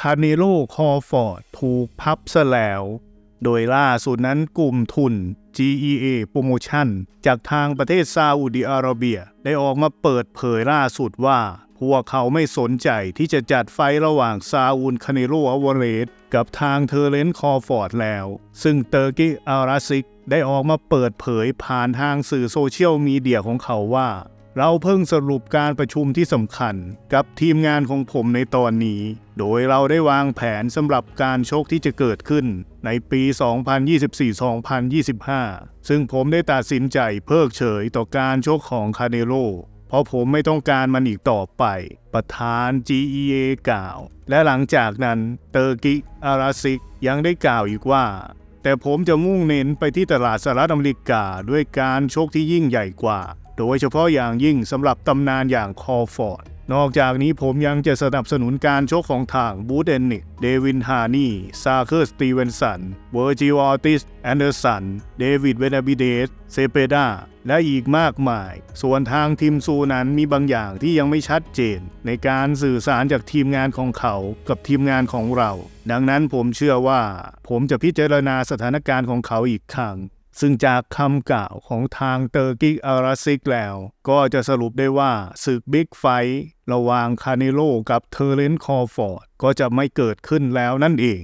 คาร์เนโลคอฟอร์ดถูกพับซะแล้ว โดยล่าสุดนั้นกลุ่มทุน GEA Promotion จากทางประเทศซาอุดิอาระเบีย ได้ออกมาเปิดเผยล่าสุดว่า พวกเขาไม่สนใจที่จะจัดไฟระหว่างซาอูลคาเนโลอวเรสกับทางเทอร์เลนคอฟอร์ดแล้ว ซึ่งเตอร์กิอาราซิกได้ออกมาเปิดเผยผ่านทางสื่อโซเชียลมีเดียของเขาว่า เราเพิ่งสรุปการประชุมที่สำคัญกับทีมงานของผมในตอนนี้ โดยเราได้วางแผนสำหรับการชกที่จะเกิดขึ้นในปี 2024-2025 ซึ่งผมได้ตัดสินใจเพิกเฉยต่อการชกของคาเนโลเพราะผมไม่ต้องการมันอีกต่อไป ประธาน GEA กล่าว และหลังจากนั้นเตอร์กิอาราซิกยังได้กล่าวอีกว่า แต่ผมจะมุ่งเน้นไปที่ตลาดสหรัฐอเมริกาด้วยการชกที่ยิ่งใหญ่กว่า โดยเฉพาะอย่างยิ่งสำหรับตำนานอย่างคอฟอร์ด นอกจากนี้ผมยังจะสนับสนุนการชกของทางบูเอนนิก เดวินฮานีซาเคอร์สตีเวนสัน เวอร์จิวออติส แอนเดอร์สัน เดวิดเวนาบิเดส เซเปดา และอีกมากมาย ส่วนทางทีมซูนั้นมีบางอย่างที่ยังไม่ชัดเจน ในการสื่อสารจากทีมงานของเขากับทีมงานของเรา ดังนั้นผมเชื่อว่า ผมจะพิจารณาสถานการณ์ของเขาอีกครั้ง ซึ่งจากคำกล่าวของทางเตอร์กิกอาราซิกแล้ว ก็จะสรุปได้ว่าศึกบิ๊กไฟระหว่างคาเนโลกับเทอร์เรนคอฟอร์ดก็จะไม่เกิดขึ้นแล้วนั่นเอง